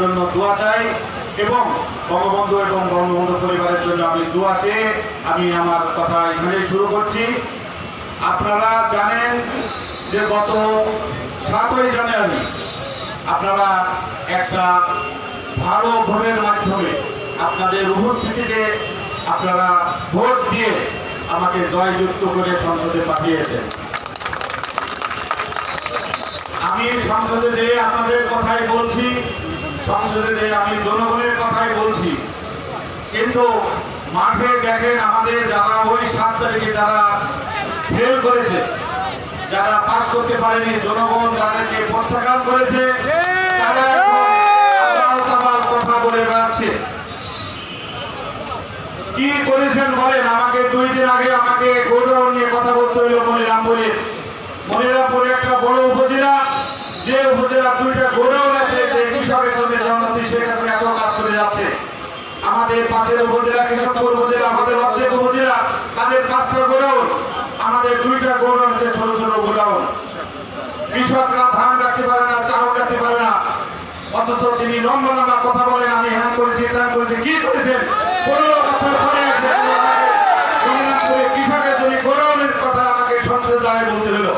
জন্য দোয়া চাই এবং বঙ্গবন্ধু এবং বঙ্গবন্ধু পরিবারের জন্য আমি দোয়া চেয়ে আমি আমার কথা এখানেই শুরু করছি। আপনারা জানেন যে গত সাতই জানুয়ারি আপনারা একটা ভালো ভোটের মাধ্যমে আপনাদের উপস্থিতিতে আপনারা ভোট দিয়ে আমাকে জয়যুক্ত করে সংসদে পাঠিয়েছেন। আমি সংসদে যেয়ে আপনাদের বলছি সংসদে আমি জনগণের কথাই বলছি, কিন্তু মাঠে দেখেন আমাদের যারা ওই সাত তারিখে যারা ফেল করেছে, যারা পাস করতে পারেনি, জনগণ যাদেরকে প্রত্যাখ্যান করেছে, তারা কথা বলে বেড়াচ্ছে। কি করেছেন বলেন? আমাকে দুই দিন আগে আমাকে গোডাউন নিয়ে কথা বলতে হলো মনিরাম বলে মনিরামপুরে একটা বড় উপজেলা যে উপজেলা দুইটা গোডাউন আছে যে কৃষকের জন্য জনতি সেখানে এত কাজ করে যাচ্ছে। আমাদের পাশের উপজেলা কৃষকপুর উপজেলা, আমাদের অর্ধেক উপজেলা, তাদের পাঁচটা গোডাউন, আমাদের দুইটা গোডাউন আছে ছোট ছোট গোডাউন। কৃষকরা ধান রাখতে পারে না, চাউল রাখতে পারে না। অথচ তিনি লম্বা লম্বা কথা বলেন, আমি হ্যাঁ করেছি, ত্যান করেছি, কি করেছেন পনেরো বছর পরে আছে করে কৃষকের জন্য গোডাউনের কথা আমাকে সংসদে দাঁড়ায় বলতে হলো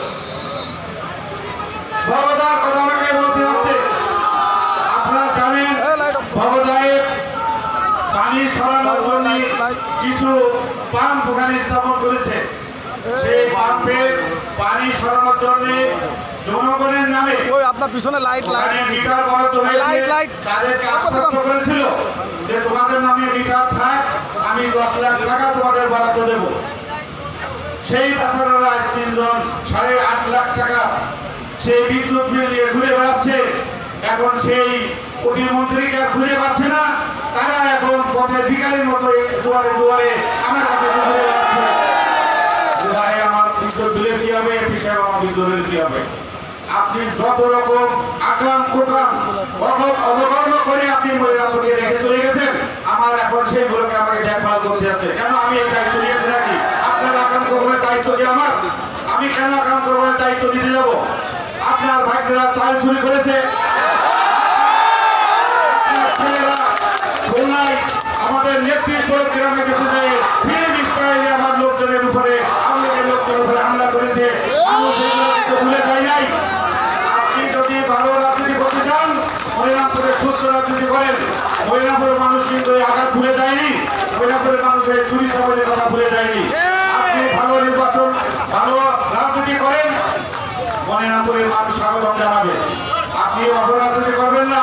ভগদার কথা আমাকে বলতে হচ্ছে আপনারা জানেন ভগদায়ের পানি সরানোর জন্য কিছু পাম্প ওখানে স্থাপন করেছে। সেই পাম্পের পানি সরানোর জন্য জনগণের নামে ওই আপনার পিছনে লাইট লাইট মিটার বরাদ্দ লাইট, লাইট। তাদেরকে আশ্বস্ত করেছিল যে তোমাদের নামে মিটার থাক আমি দশ লাখ টাকা তোমাদের বরাদ্দ দেব। সেই বেচারারা আজ তিনজন সাড়ে আট লাখ টাকা সেই বিদ্যুৎ বিল নিয়ে ঘুরে বেড়াচ্ছে। এখন সেই প্রতিমন্ত্রীকে খুঁজে পাচ্ছে না। তারা এখন পথের ভিকারির মতো দুয়ারে দুয়ারে আমার কাছে আমার কি হবে? আমার কি হবে? আপনি যত রকম আকাম অবকর্ম করে আপনি মহিলাকে রেখে চলে গেছেন, আমার এখন সেইগুলোকে আমাকে দেখভাল করতে আছে। কেন আমি এই দায়িত্ব নিয়েছি নাকি? আপনার আকাম দায়িত্ব কি আমার? আমি কেন আকাম করবেন দায়িত্ব নিতে যাব? আপনার ভাগ্যরা চাল চুরি করেছে আমাদের নেতৃত্ব গ্রামে যেতে যায় ফিল্ম স্টাইলে আমার লোকজনের উপরে আমাদের লোকজনের উপরে হামলা করেছে। মানুষ এগুলো ভুলে যায় নাই। আপনি যদি ভালো রাজনীতি করতে চান মহিলাপুরে সুস্থ রাজনীতি করেন। মহিলাপুরের মানুষ কিন্তু আঘাত ভুলে যায়নি। মহিলাপুরের মানুষের চুরি চাপালের কথা ভুলে যায়নি। আপনি ভালো নির্বাচন, ভালো রাজনীতি করেন মনিরামপুরের মানুষ স্বাগতম জানাবে। আপনি অপরাজনীতি করবেন না।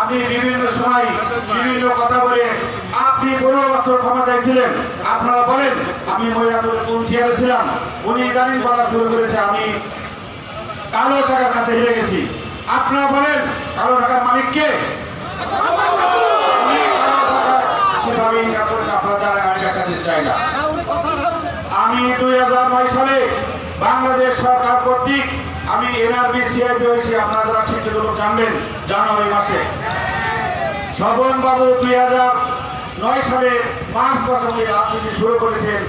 আপনি বিভিন্ন সময় বিভিন্ন কথা বলে আপনি পনেরো বছর ক্ষমতায় ছিলেন আপনারা বলেন, আমি মহিলাপুরে কোন চেয়ারে ছিলাম? উনি ইদানিং বলা শুরু করেছে, আমি কালো টাকার কাছে হেরে গেছি। আপনারা বলেন, কালো টাকার মালিক কে? কীভাবে ইনকাম করেছে, আপনারা আমি চাই না। আমি দুই হাজার নয় সালে বাংলাদেশ সরকার কর্তৃক আমি এনআরবি সিআইপি হয়েছি, আপনারা যারা শিক্ষিত লোক জানবেন, জানুয়ারি মাসে। স্বপন বাবু দুই হাজার নয় সালে পাঁচ বছর উনি রাজনীতি শুরু করেছেন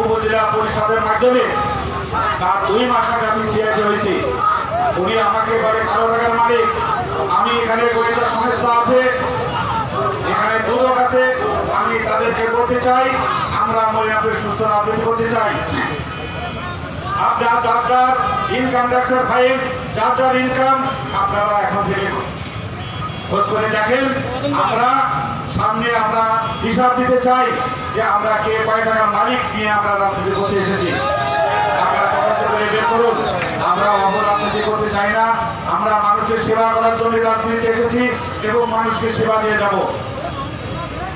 উপজেলা পরিষদের মাধ্যমে। তার দুই মাস আগে আমি সিআইপি হয়েছি। উনি আমাকে বলে, কালো টাকার মালিক, আমি এখানে গোয়েন্দা সংস্থা আছে, এখানে দুদক আছে, আমি তাদেরকে বলতে চাই, আমরা মহিলাদের সুস্থ রাজনীতি করতে চাই। আপনার যার যার ইনকাম ট্যাক্সের ফাইল যার যার ইনকাম আপনারা এখন থেকে খোঁজ করে দেখেন, আমরা সামনে আমরা হিসাব দিতে চাই যে আমরা কে কয় টাকার মালিক নিয়ে আমরা রাজনীতি করতে এসেছি। করুন। আমরা করতে চাই না। আমরা মানুষের সেবা এসেছি এবং মানুষকে সেবা দিয়ে যাব।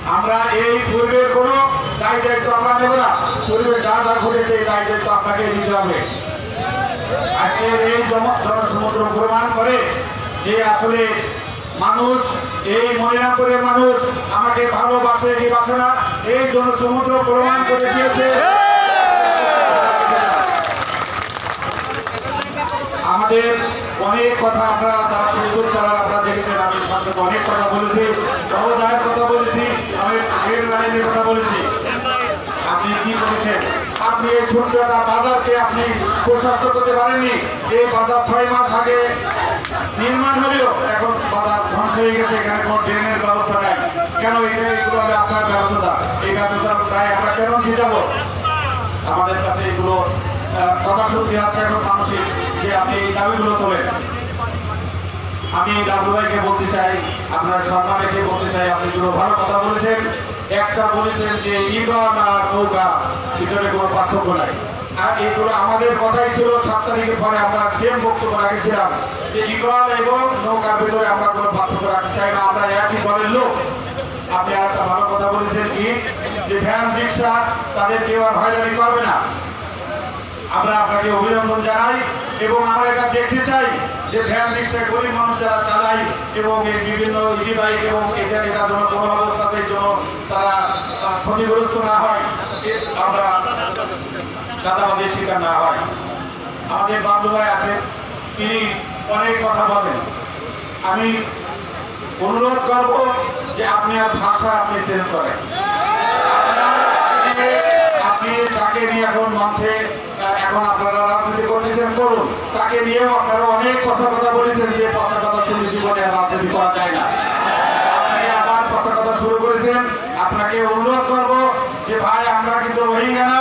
আমরা এই কোনো না। যা ঘটেছে আপনাকে নিতে হবে। এই জন- জনসমুদ্র প্রমাণ করে যে আসলে মানুষ, এই মনিরামপুরের মানুষ আমাকে ভালোবাসে কি বাসে না এই জনসমুদ্র প্রমাণ করে দিয়েছে। আমাদের অনেক কথা আমরা, যারা ফেসবুক চালান আপনারা দেখেছেন, আমি সঙ্গে অনেক কথা বলেছি সহজায়ের কথা বলেছি, আমি ট্রেন লাইনের কথা বলেছি। আপনি কি করেছেন? আপনি এই ছোট্ট একটা বাজারকে আপনি প্রশস্ত করতে পারেননি। এই বাজার ছয় মাস আগে নির্মাণ হলেও এখন বাজার ধ্বংস হয়ে গেছে, এখানে কোনো ড্রেনের ব্যবস্থা নাই। কেন এটা এগুলো হলে আপনার ব্যর্থতা? এই ব্যর্থতার দায় আমরা কেন দিয়ে যাব? আমাদের কাছে এগুলো কথা সত্যি আছে, এখন মানসিক যে আপনি এই দাবিগুলো তোলেন। আমি ডাবলু ভাইকে বলতে চাই, আপনার সম্মানকে বলতে চাই, আপনি দুটো ভালো কথা বলেছেন। একটা বলেছেন যে ইমরান আর নৌকা ভিতরে কোনো পার্থক্য নাই। আর এইগুলো আমাদের কথাই ছিল, সাত তারিখের পরে আমরা সেম বক্তব্য রাখেছিলাম যে ইমরান এবং নৌকার ভিতরে আমরা কোনো পার্থক্য রাখতে চাই না, আমরা একই দলের লোক। আপনি আর একটা ভালো কথা বলেছেন কি, যে ভ্যান, রিক্সা, তাদের কেউ আর হয়রানি করবে না। আমরা আপনাকে অভিনন্দন জানাই এবং আমরা এটা দেখতে চাই যে ভ্যান রিক্সা গরিব মানুষ যারা চালায় এবং এই বিভিন্ন ইজি বাইক এবং এটা এটা যেন কোনো অবস্থাতে জন্য তারা ক্ষতিগ্রস্ত না হয়। চাঁদাবাদের শিকার না হয়। আমাদের বাবলু ভাই তিনি অনেক কথা বলেন। আমি অনুরোধ করব যে আপনি আর ভাষা আপনি চেঞ্জ করেন। আপনি যাকে নিয়ে এখন মঞ্চে এখন আপনারা রাজনীতি করতেছেন, করুন। তাকে নিয়েও আপনারা অনেক কথা কথা বলেছেন যে কথা কথা শুনে জীবনে রাজনীতি করা যায় না। আপনি আবার কথা কথা শুরু করেছেন। আপনাকে অনুরোধ করব যে ভাই, আমরা কিন্তু রোহিঙ্গা না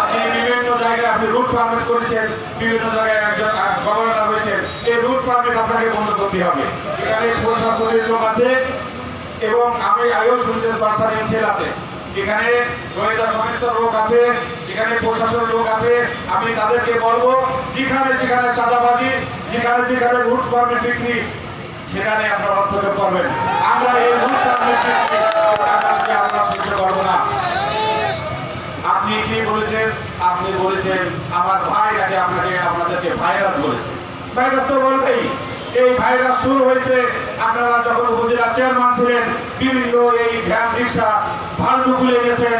আপনি বিভিন্ন জায়গায় আপনি রুট পারমিট করেছেন, বিভিন্ন জায়গায় একজন গভর্নর এই রুট পারমিট আপনাকে বন্ধ করতে হবে। এখানে প্রশাসনের আছে এবং আমি আগেও শুনতে পার্সার সেল আছে। এখানে গোয়েন্দা সমস্ত লোক আছে এখানে প্রশাসনের লোক আছে, আমি তাদেরকে বলব, যেখানে যেখানে চাঁদাবাজি, যেখানে যেখানে রুট পারমিট বিক্রি, সেখানে আপনারা হস্তক্ষেপ করবেন। আমরা এই রুট পারমিট আমরা সহ্য করব না। আপনি কি বলেছেন? আপনি বলেছেন, আমার ভাই নাকি আপনাকে, আপনাদেরকে ভাইরাস বলেছে। ভাইরাস তো বলবেই। এই ভাইরাস শুরু হয়েছে আপনারা যখন উপজেলা চেয়ারম্যান ছিলেন বিভিন্ন এই ভ্যান রিক্সা ভাল্লুকুলে গেছেন